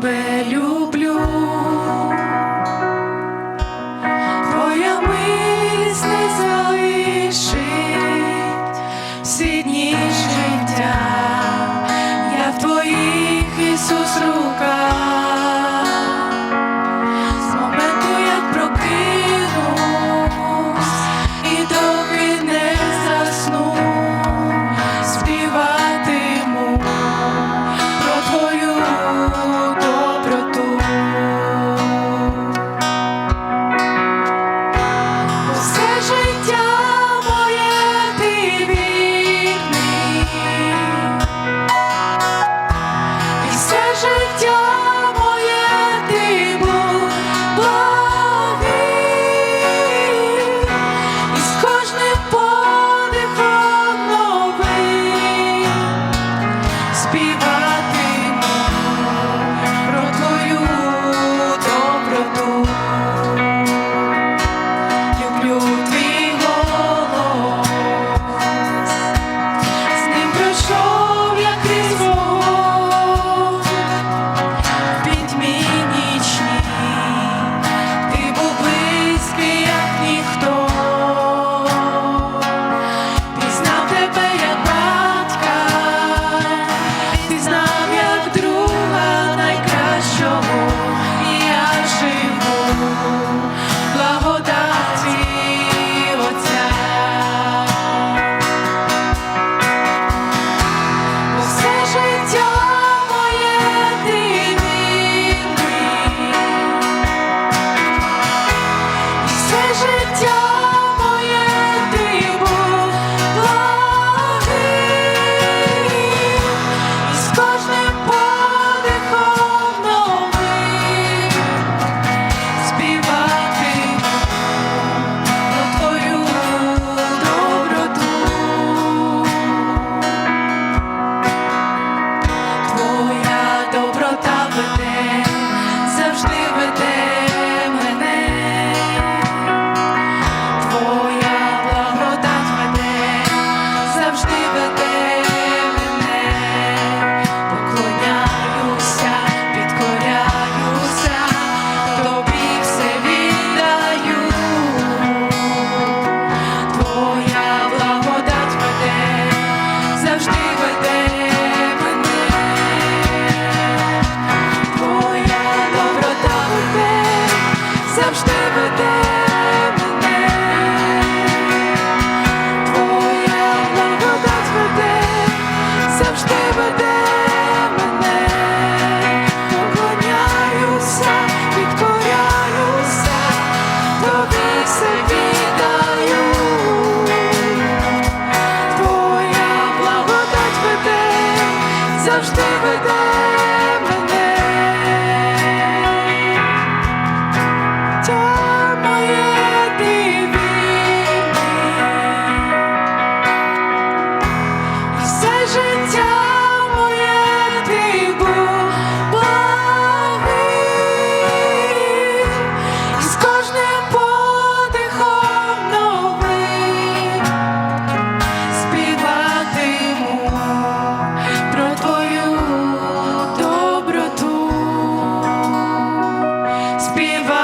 тебе твоя милість залишить всі дні життя, я в твоїх Ісус рук. be співає.